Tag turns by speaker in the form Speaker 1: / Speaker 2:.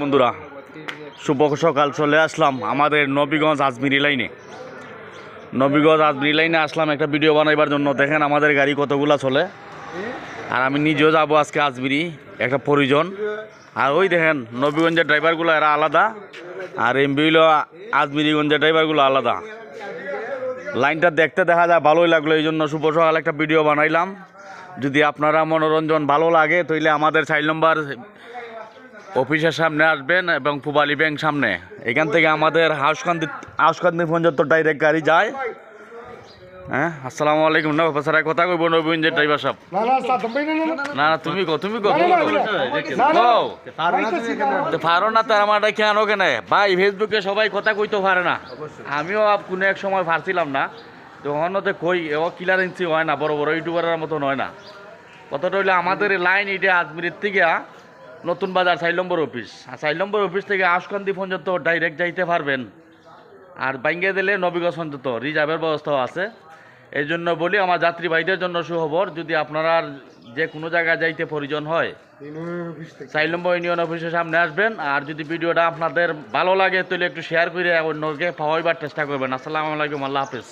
Speaker 1: বন্ধুরা, শুভ সকাল, চলে আসলাম আমাদের নবীগঞ্জ আজমিরি লাইনে। নবীগঞ্জ আজমিরি লাইনে আসলাম একটা ভিডিও বানাইবার জন্য। দেখেন আমাদের গাড়ি কতগুলা চলে। আর আমি নিজেও যাব আজকে আজমিরি, একটা পরিজন। আর ওই দেখেন, নবীগঞ্জের ড্রাইভারগুলো এরা আলাদা, আর এমবি হইল আজমিরিগঞ্জের ড্রাইভারগুলো আলাদা। লাইনটা দেখতে দেখা যায়, ভালোই লাগল এই জন্য শুভ সকাল একটা ভিডিও বানাইলাম। যদি আপনারা মনোরঞ্জন ভালো লাগে তাহলে আমাদের চাইল নম্বর অফিসের সামনে আসবেন এবং পুবালি ব্যাংক সামনে। এখান থেকে আমাদের হাউসকান্দি হাউসকান্দি পর্যন্ত ডাইরেক্ট গাড়ি যায়। হ্যাঁ আসসালামু আলাইকুম। না স্যার কথা কইব নবীনজের ড্রাইভার সাহেব।
Speaker 2: না না তুমি
Speaker 1: কো তুমি কো পারো না তার আমার কেন? কেন? ভাই ফেসবুকে সবাই কথা কইতে পারে না। আমিও কোনো এক সময় পারছিলাম না। তখন তো কই ও কিলারেন্সি হয় না বড় বড় ইউটিউবারের মতন হয় না। কথাটা হইলে আমাদের লাইন এটা আজমিরের থেকে নতুন বাজার চার নম্বর অফিস। আর চার নম্বর অফিস থেকে আশকান্দি পর্যন্ত ডাইরেক্ট যাইতে পারবেন। আর বাইঙ্গে দিলে নবীগঞ্জ পর্যন্ত রিজার্ভের ব্যবস্থাও আছে। এই জন্য বলি, আমার যাত্রীবাহীদের জন্য সুখবর, যদি আপনারা যে কোনো জায়গায় যাইতে প্রয়োজন হয়। চাইল নম্বর ইউনিয়ন অফিসের সামনে আসবেন। আর যদি ভিডিওটা আপনাদের ভালো লাগে, তাহলে একটু শেয়ার করে অন্যকে পাওয়াইবার চেষ্টা করবেন। আসসালামু আলাইকুম, আল্লাহ হাফিজ।